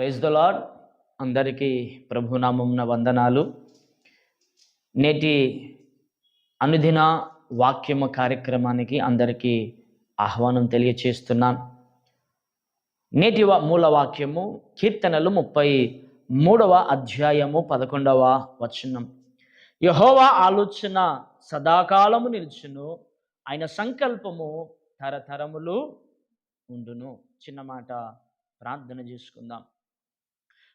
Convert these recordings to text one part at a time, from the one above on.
Praise the lord అందరికీ ప్రభునామమున వందనాలు. నేటి అనుదిన వాక్యము కార్యక్రమానికి అందరికీ ఆహ్వానం తెలియచేస్తున్నాను. నేటి మూల వాక్యము కీర్తనలు ముప్పై మూడవ అధ్యాయము పదకొండవ వచనం. యహోవా ఆలోచన సదాకాలము నిలుచును ఆయన సంకల్పము తరతరములు ఉండును. చిన్న మాట ప్రార్థన చేసుకుందాం.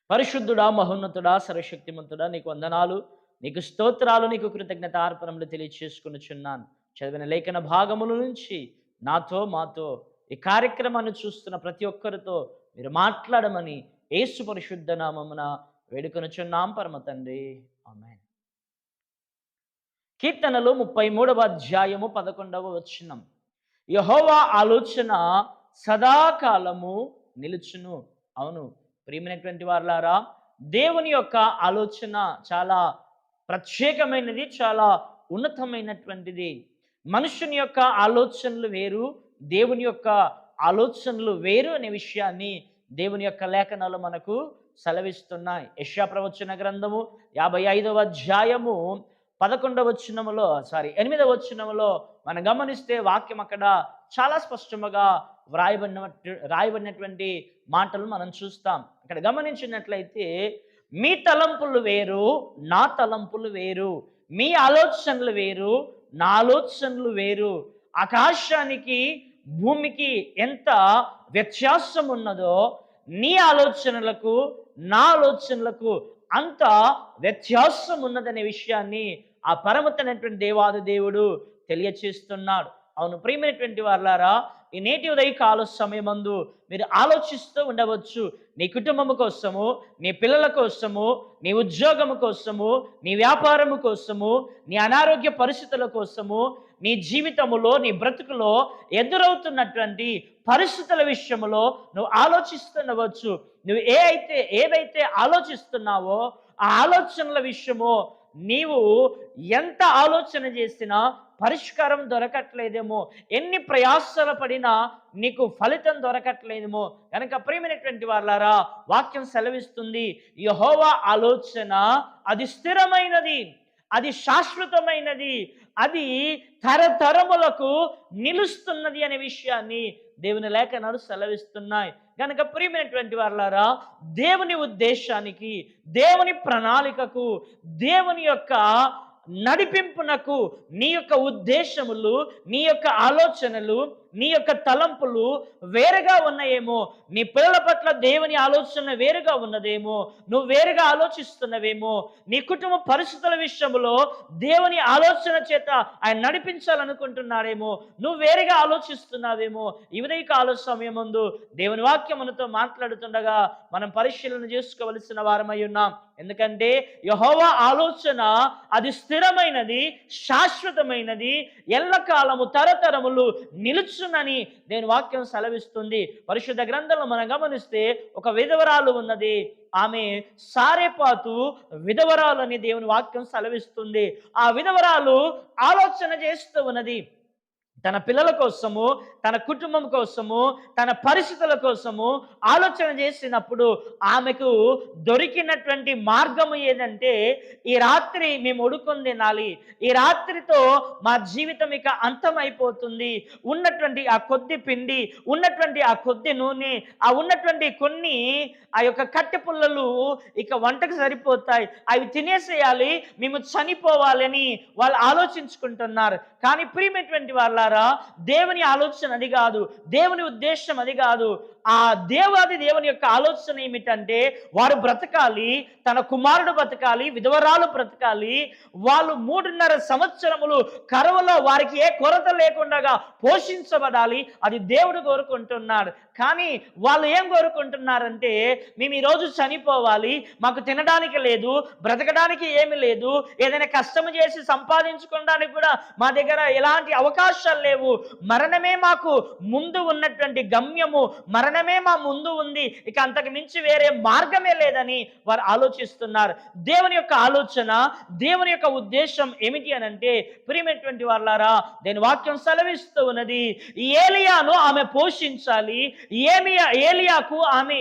పరిశుద్ధుడా మహోన్నతుడా సర్వశక్తిమంతుడా నీకు వందనాలు నీకు స్తోత్రాలు నీకు కృతజ్ఞత అర్పణములు తెలియచేసుకునిచున్నాను. చదివిన లేఖన భాగముల నుంచి నాతో మాతో ఈ కార్యక్రమాన్ని చూస్తున్న ప్రతి ఒక్కరితో మీరు మాట్లాడమని ఏసు పరిశుద్ధ నామమున వేడుకొనుచున్నాం. పరమ తండ్రి. ఆమెన్. కీర్తనలు ముప్పై మూడవ అధ్యాయము పదకొండవ వచనం. యహోవా ఆలోచన సదాకాలము నిలుచును. అవును ప్రియమైనటువంటి వారులారా దేవుని యొక్క ఆలోచన చాలా ప్రత్యేకమైనది చాలా ఉన్నతమైనటువంటిది. మనుషుని యొక్క ఆలోచనలు వేరు దేవుని యొక్క ఆలోచనలు వేరు అనే విషయాన్ని దేవుని యొక్క లేఖనాలు మనకు సెలవిస్తున్నాయి. యశ్యా ప్రవచన గ్రంథము యాభై ఐదవ అధ్యాయము పదకొండవ వచనములో సారీ ఎనిమిదవ వచనములో మనం గమనిస్తే వాక్యం అక్కడ చాలా స్పష్టముగా వ్రాయబడిన రాయబడినటువంటి మాటలు మనం చూస్తాం. అక్కడ గమనించినట్లయితే మీ తలంపులు వేరు నా తలంపులు వేరు మీ ఆలోచనలు వేరు నా ఆలోచనలు వేరు. ఆకాశానికి భూమికి ఎంత వ్యత్యాసం ఉన్నదో నీ ఆలోచనలకు నా ఆలోచనలకు అంత వ్యత్యాసం ఉన్నదనే విషయాన్ని ఆ పరమతనటువంటి దేవాది దేవుడు తెలియచేస్తున్నాడు. అవును ప్రియమైనటువంటి వారులారా ఈ నేటి ఉదయ కాల సమయమందు మీరు ఆలోచిస్తూ ఉండవచ్చు. నీ కుటుంబము కోసము నీ పిల్లల కోసము నీ ఉద్యోగము కోసము నీ వ్యాపారము కోసము నీ అనారోగ్య పరిస్థితుల కోసము నీ జీవితములో నీ బ్రతుకులో ఎదురవుతున్నటువంటి పరిస్థితుల విషయంలో నువ్వు ఆలోచిస్తుండవచ్చు నువ్వు ఏ అయితే ఏదైతే ఆలోచిస్తున్నావో ఆ ఆలోచనల విషయమో నీవు ఎంత ఆలోచన చేసినా పరిష్కారం దొరకట్లేదేమో? ఎన్ని ప్రయాసాలు పడినా నీకు ఫలితం దొరకట్లేదేమో? కనుక ప్రియమైనటువంటి వాళ్ళారా వాక్యం సెలవిస్తుంది యహోవా ఆలోచన అది స్థిరమైనది అది శాశ్వతమైనది అది తరతరములకు నిలుస్తున్నది అనే విషయాన్ని దేవుని లేఖనాలు సెలవిస్తున్నాయి. కనుక ప్రియమైనటువంటి వాళ్ళారా దేవుని ఉద్దేశానికి దేవుని ప్రణాళికకు దేవుని యొక్క నడిపింపునకు నీ యొక్క ఉద్దేశములు నీ యొక్క ఆలోచనలు నీ యొక్క తలంపులు వేరుగా ఉన్నాయేమో నీ పిల్లల పట్ల దేవుని ఆలోచన వేరుగా ఉన్నదేమో నువ్వు వేరుగా ఆలోచిస్తున్నవేమో నీ కుటుంబ పరిస్థితుల విషయంలో దేవుని ఆలోచన చేత ఆయన నడిపించాలనుకుంటున్నాడేమో నువ్వు వేరుగా ఆలోచిస్తున్నావేమో. ఇవదైక ఆలోచన సమయం ముందు దేవుని వాక్యం మనతో మాట్లాడుతుండగా మనం పరిశీలన చేసుకోవలసిన వారమై ఉన్నాం. ఎందుకంటే యహోవా ఆలోచన అది స్థిరమైనది శాశ్వతమైనది ఎల్లకాలము తరతరములు నిలుచు తెలుసునని దేని వాక్యం సెలవిస్తుంది. పరిశుద్ధ గ్రంథంలో మనం గమనిస్తే ఒక విధవరాలు ఉన్నది. ఆమె సారేపాతు విధవరాలు అని దేవుని వాక్యం సెలవిస్తుంది. ఆ విధవరాలు ఆలోచన చేస్తూ ఉన్నది. తన పిల్లల కోసము తన కుటుంబం కోసము తన పరిస్థితుల కోసము ఆలోచన చేసినప్పుడు ఆమెకు దొరికినటువంటి మార్గము ఏదంటే ఈ రాత్రి మేము ఒడుకొని తినాలి ఈ రాత్రితో మా జీవితం ఇక అంతమైపోతుంది. ఉన్నటువంటి ఆ కొద్ది పిండి ఉన్నటువంటి ఆ కొద్ది నూనె ఆ ఉన్నటువంటి కొన్ని ఆ యొక్క కట్టె పుల్లలు ఇక వంటకు సరిపోతాయి. అవి తినేసేయాలి మేము చనిపోవాలని వాళ్ళు ఆలోచించుకుంటున్నారు. కానీ ప్రియమైనటువంటి వాళ్ళారా దేవుని ఆలోచన అది కాదు దేవుని ఉద్దేశం అది కాదు. ఆ దేవాది దేవుని యొక్క ఆలోచన ఏమిటంటే వారు బ్రతకాలి తన కుమారుడు బ్రతకాలి విధవరాలు బ్రతకాలి వాళ్ళు మూడున్నర సంవత్సరములు కరువులో వారికి ఏ కొరత లేకుండా పోషించబడాలి అది దేవుడు కోరుకుంటున్నాడు. కానీ వాళ్ళు ఏం కోరుకుంటున్నారంటే మేము ఈరోజు చనిపోవాలి మాకు తినడానికి లేదు బ్రతకడానికి ఏమి లేదు ఏదైనా కష్టం చేసి సంపాదించుకోవడానికి కూడా మా దగ్గర ఎలాంటి అవకాశాలు అవకాశాలు లేవు. మరణమే మాకు ముందు ఉన్నటువంటి గమ్యము. మరణమే మా ముందు ఉంది. ఇక అంతకు మించి వేరే మార్గమే లేదని వారు ఆలోచిస్తున్నారు. దేవుని యొక్క ఆలోచన దేవుని యొక్క ఉద్దేశం ఏమిటి అని అంటే ప్రియమైనటువంటి వాళ్ళారా దేని వాక్యం సెలవిస్తూ ఉన్నది. ఏలియాను ఆమె పోషించాలి. ఏమియా ఏలియాకు ఆమె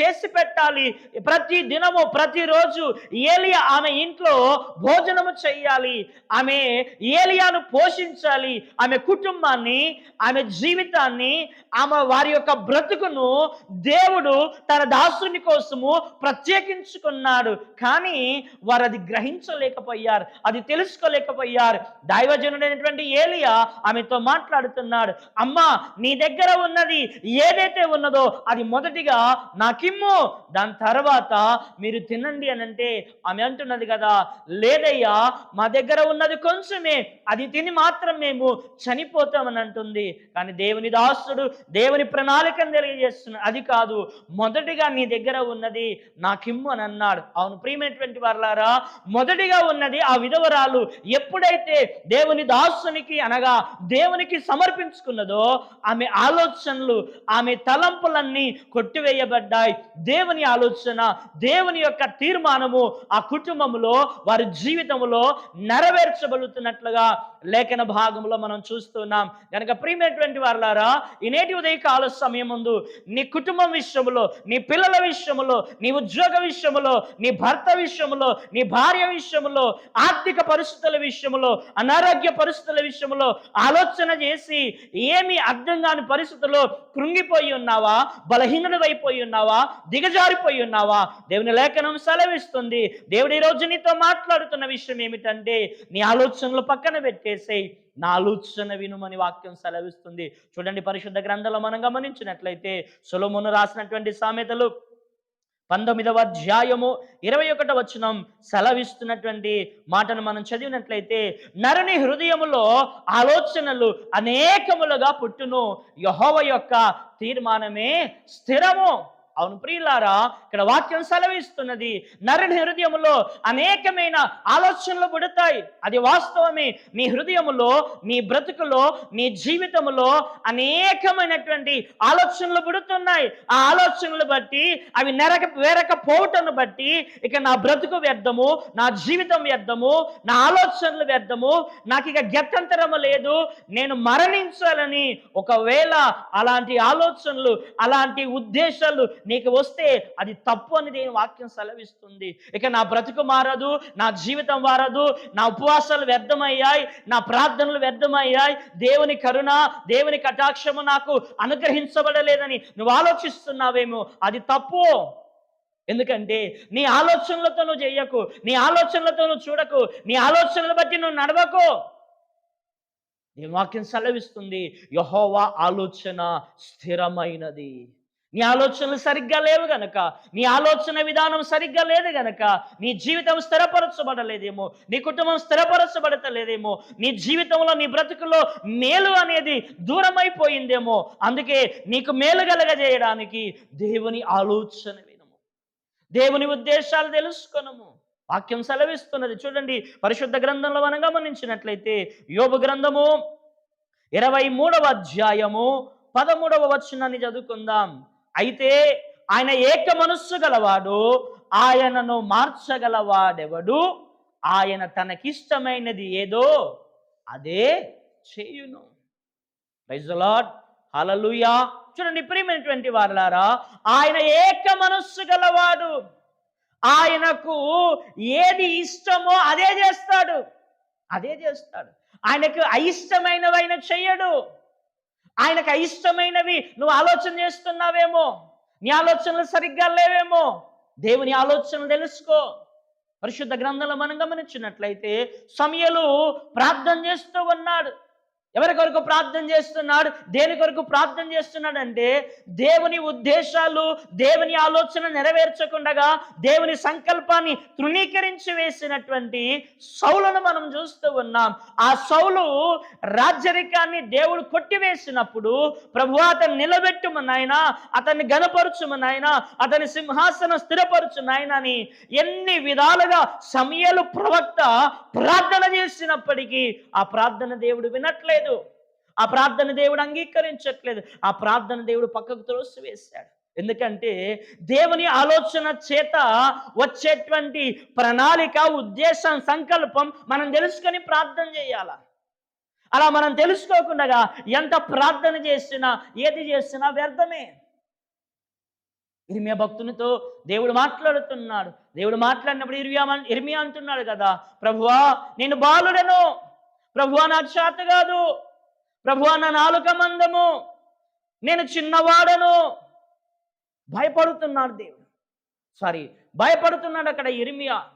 చేసి పెట్టాలి. ప్రతి దినము ప్రతిరోజు ఏలియా ఆమె ఇంట్లో భోజనము చెయ్యాలి. ఆమె ఏలియాను పోషించాలి. ఆమె కుటుంబాన్ని ఆమె జీవితాన్ని ఆమె వారి యొక్క బ్రతుకును దేవుడు తన దాసుని కోసము ప్రత్యేకించుకున్నాడు. కానీ వారు అది గ్రహించలేకపోయారు అది తెలుసుకోలేకపోయారు. దైవజనుడైనటువంటి ఏలియా ఆమెతో మాట్లాడుతున్నాడు అమ్మా నీ దగ్గర ఉన్నది ఏదైతే ఉన్నదో అది మొదటిగా నాకిమ్ము దాని తర్వాత మీరు తినండి అని అంటే ఆమె అంటున్నది కదా లేదయ్యా మా దగ్గర ఉన్నది కొంచెమే అది తిని మాత్రం మేము చనిపోతామని అంటుంది కానీ దేవుని దాసుడు దేవుని ప్రణాళికను తెలియజేస్తున్నాడు అది కాదు మొదటిగా నీ దగ్గర ఉన్నది నాకిమ్ము అని అన్నాడు. అవును ప్రియమైనటువంటి వర్లారా మొదటిగా ఉన్నది ఆ విధవరాలు ఎప్పుడైతే దేవుని దాసునికి అనగా దేవునికి సమర్పించుకున్నదో ఆమె ఆలోచనలు ఆమె తలంపులన్నీ కొట్టివేయబడ్డాయి. దేవుని ఆలోచన దేవుని యొక్క తీర్మానము ఆ కుటుంబంలో వారి జీవితంలో నెరవేర్చబడుతున్నట్లుగా లేఖన భాగంలో మనం చూస్తున్నాం కనుక ప్రియమైనటువంటి వారులారా ఈ నేటి ఉదయకాల సమయం ముందు నీ కుటుంబం విషయంలో నీ పిల్లల విషయంలో నీ ఉద్యోగ విషయంలో నీ భర్త విషయంలో నీ భార్య విషయంలో ఆర్థిక పరిస్థితుల విషయంలో అనారోగ్య పరిస్థితుల విషయంలో ఆలోచన చేసి ఏమి అర్థం కాని పరిస్థితుల్లో కృంగిపోయి ఉన్నావా బలహీనుడైపోయి ఉన్నావా దిగజారిపోయి ఉన్నావా? దేవుని లేఖనం సెలవిస్తుంది. దేవుడు ఈ రోజు నీతో మాట్లాడుతున్న విషయం ఏమిటంటే నీ ఆలోచనలు పక్కన పెట్టేసేయి. నా ఆలోచన వినుమని వాక్యం సెలవిస్తుంది. చూడండి పరిశుద్ధ గ్రంథంలో మనం గమనించినట్లయితే సులమును రాసినటువంటి సామెతలు పంతొమ్మిదవ అధ్యాయము ఇరవై ఒకట వచనం సెలవిస్తున్నటువంటి మాటను మనం చదివినట్లయితే నరుని హృదయములో ఆలోచనలు అనేకములుగా పుట్టును. యహోవ యొక్క తీర్మానమే స్థిరము. అవును ప్రియులారా ఇక్కడ వాక్యం సెలవిస్తున్నది నరుని హృదయములో అనేకమైన ఆలోచనలు పుడతాయి. అది వాస్తవమే. నీ హృదయములో నీ బ్రతుకులో నీ జీవితములో అనేకమైనటువంటి ఆలోచనలు పుడుతున్నాయి. ఆ ఆలోచనలు బట్టి అవి నెరక వేరకపోవటను బట్టి ఇక నా బ్రతుకు వ్యర్థము నా జీవితం వ్యర్థము నా ఆలోచనలు వ్యర్థము నాకు ఇక గత్యంతరము లేదు. నేను మరణించాలని ఒకవేళ అలాంటి ఆలోచనలు అలాంటి ఉద్దేశాలు నీకు వస్తే అది తప్పు అని దేని వాక్యం సెలవిస్తుంది. ఇక నా బ్రతుకు మారదు నా జీవితం మారదు నా ఉపవాసాలు వ్యర్థమయ్యాయి నా ప్రార్థనలు వ్యర్థమయ్యాయి. దేవుని కరుణ దేవుని కటాక్షము నాకు అనుగ్రహించబడలేదని నువ్వు ఆలోచిస్తున్నావేమో. అది తప్పు. ఎందుకంటే నీ ఆలోచనలతో నువ్వు చెయ్యకు నీ ఆలోచనలతో నువ్వు చూడకు నీ ఆలోచనలు బట్టి నువ్వు నడవకు. ఈ వాక్యం సెలవిస్తుంది. యహోవా ఆలోచన స్థిరమైనది. నీ ఆలోచనలు సరిగ్గా లేవు గనక నీ ఆలోచన విధానం సరిగ్గా లేదు గనక నీ జీవితం స్థిరపరచబడలేదేమో నీ కుటుంబం స్థిరపరచబడతలేదేమో నీ జీవితంలో నీ బ్రతుకులో మేలు అనేది దూరమైపోయిందేమో అందుకే నీకు మేలు కలగజేయడానికి దేవుని ఆలోచన వినము. దేవుని ఉద్దేశాలు తెలుసుకొనము. వాక్యం సెలవిస్తున్నది. చూడండి పరిశుద్ధ గ్రంథంలో మనం గమనించినట్లయితే యోగ గ్రంథము ఇరవై మూడవ అధ్యాయము పదమూడవ వచనాన్ని చదువుకుందాం. అయితే ఆయన ఏక మనస్సు గలవాడు ఆయనను మార్చగలవాడెవడు? ఆయన తనకిష్టమైనది ఏదో అదే చేయును. ప్రైజలాడ్ హలలుయా చూడండి ప్రియమైనటువంటి వారలారా ఆయన ఏక మనస్సు గలవాడు. ఆయనకు ఏది ఇష్టమో అదే చేస్తాడు. అదే చేస్తాడు. ఆయనకు అయిష్టమైనవైన చెయ్యడు ఆయనకు అయిష్టమైనవి నువ్వు ఆలోచన చేస్తున్నావేమో? నీ ఆలోచనలు సరిగ్గా లేవేమో? దేవుని ఆలోచనలు తెలుసుకో. పరిశుద్ధ గ్రంథంలో మనం గమనించినట్లయితే సమయలు ప్రార్థన చేస్తూ ఉన్నాడు. ఎవరి కొరకు ప్రార్థన చేస్తున్నాడు? దేని కొరకు ప్రార్థన చేస్తున్నాడంటే దేవుని ఉద్దేశాలు దేవుని ఆలోచన నెరవేర్చకుండగా దేవుని సంకల్పాన్ని తృణీకరించి వేసినటువంటి సౌలను మనం చూస్తూ ఉన్నాం. ఆ సౌలు రాజ్యరికాన్ని దేవుడు కొట్టివేసినప్పుడు ప్రభు అతన్ని నిలబెట్టుము నాయన అతన్ని గనపరచుము నాయన అతని సింహాసనం స్థిరపరచు నాయన అని ఎన్ని విధాలుగా సమయలు ప్రవక్త ప్రార్థన చేసినప్పటికీ ఆ ప్రార్థన దేవుడు వినట్లేదు. లేదు. ఆ ప్రార్థన దేవుడు అంగీకరించట్లేదు. ఆ ప్రార్థన దేవుడు పక్కకు త్రోసివేశాడు. ఎందుకంటే దేవుని ఆలోచన చేత వచ్చేటువంటి ప్రణాళిక ఉద్దేశం సంకల్పం మనం తెలుసుకొని ప్రార్థన చేయాల? అలా మనం తెలుసుకోకుండా ఎంత ప్రార్థన చేసినా ఏది చేసినా వ్యర్థమే. ఇర్మియా భక్తునితో దేవుడు మాట్లాడుతున్నాడు. దేవుడు మాట్లాడినప్పుడు ఇర్మియా ఇర్మియా అంటున్నాడు కదా ప్రభువా నేను బాలుడను. ప్రభువా నాకు చేత కాదు. ప్రభువా నా నాలుక మందము. నేను చిన్నవాడను. భయపడుతున్నాడు దేవుడు. సారీ భయపడుతున్నాడు అక్కడ ఇరిమియా.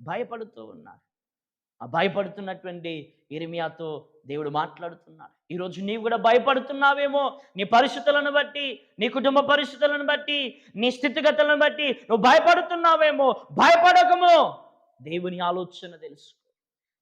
భయపడుతూ ఉన్నాడు. ఆ భయపడుతున్నటువంటి ఇరిమియాతో దేవుడు మాట్లాడుతున్నాడు. ఈరోజు నీవు కూడా భయపడుతున్నావేమో. నీ పరిస్థితులను బట్టి నీ కుటుంబ పరిస్థితులను బట్టి నీ స్థితిగతులను బట్టి నువ్వు భయపడుతున్నావేమో. భయపడకము. దేవుని ఆలోచన తెలుసు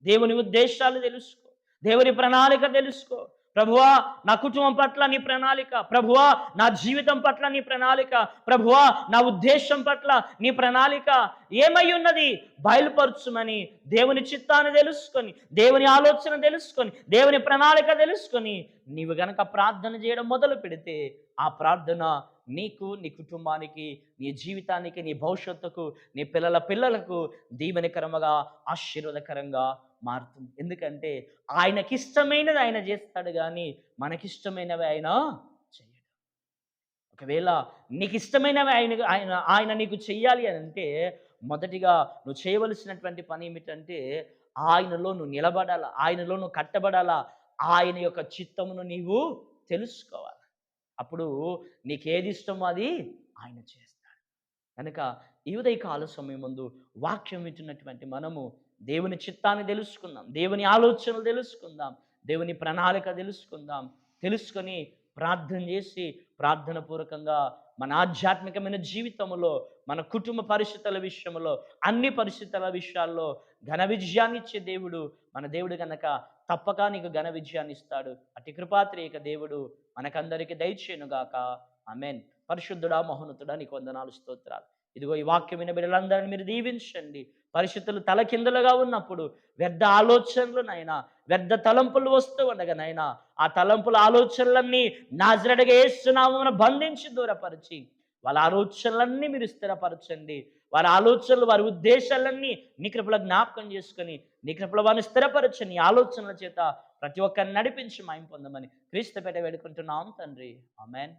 దేవుని ఉద్దేశాలు తెలుసుకో. దేవుని ప్రణాళిక తెలుసుకో. ప్రభువా నా కుటుంబం పట్ల నీ ప్రణాళిక. ప్రభువా నా జీవితం పట్ల నీ ప్రణాళిక. ప్రభువా నా ఉద్దేశం పట్ల నీ ప్రణాళిక. ఏమై ఉన్నది? బయలుపరచుమని దేవుని చిత్తాన్ని తెలుసుకొని దేవుని ఆలోచన తెలుసుకొని దేవుని ప్రణాళిక తెలుసుకొని నీవు గనక ప్రార్థన చేయడం మొదలు పెడితే ఆ ప్రార్థన నీకు నీ కుటుంబానికి నీ జీవితానికి నీ భవిష్యత్తుకు నీ పిల్లల పిల్లలకు దీవెనకరముగా ఆశీర్వదకరంగా మారుతుంది. ఎందుకంటే ఆయనకి ఇష్టమైనది ఆయన చేస్తాడు కానీ మనకిష్టమైనవి ఆయన చేయడు. ఒకవేళ నీకు ఇష్టమైనవి ఆయన ఆయన ఆయన నీకు చెయ్యాలి అని అంటే మొదటిగా నువ్వు చేయవలసినటువంటి పని ఏమిటంటే ఆయనలో నువ్వు నిలబడాలా ఆయనలో నువ్వు కట్టబడాలా ఆయన యొక్క చిత్తమును నీవు తెలుసుకోవాలి. అప్పుడు నీకేది ఇష్టమో అది ఆయన చేస్తాడు. కనుక ఈ ఉదయకాల సమయం ముందు వాక్యం వింటున్నటువంటి మనము దేవుని చిత్తాన్ని తెలుసుకుందాం. దేవుని ఆలోచనలు తెలుసుకుందాం. దేవుని ప్రణాళిక తెలుసుకుందాం. తెలుసుకొని ప్రార్థన చేసి ప్రార్థన పూర్వకంగా మన ఆధ్యాత్మికమైన జీవితంలో మన కుటుంబ పరిస్థితుల విషయంలో అన్ని పరిస్థితుల విషయాల్లో ఘన విజయాన్ని ఇచ్చే దేవుడు మన దేవుడు గనక తప్పక నీకు ఘన విజయాన్ని ఇస్తాడు. అతి కృపాత్రేక దేవుడు మనకందరికీ దయచేయునుగాక. ఆమెన్. పరిశుద్ధుడా మహోన్నతుడా నీకు వందనాలు స్తోత్రాలు. ఇదిగో ఈ వాక్యం విన బిడ్డలందరినీ మీరు దీవించండి. పరిస్థితులు తలకిందులుగా ఉన్నప్పుడు వ్యర్థ ఆలోచనలు నైనా వ్యర్థ తలంపులు వస్తూ ఉండగా నైనా ఆ తలంపుల ఆలోచనలన్నీ నాజరడగా వేస్తున్నామని బంధించి దూరపరిచి వాళ్ళ ఆలోచనలన్నీ మీరు స్థిరపరచండి. వారి ఆలోచనలు వారి ఉద్దేశాలన్నీ నీ కృపలో జ్ఞాపకం చేసుకొని నీ కృపలో వారిని స్థిరపరచని ఆలోచనల చేత ప్రతి ఒక్కరిని నడిపించి మాయం పొందమని క్రీస్తు పెట్ట వేడుకుంటున్నాం తండ్రి. ఆమెన్.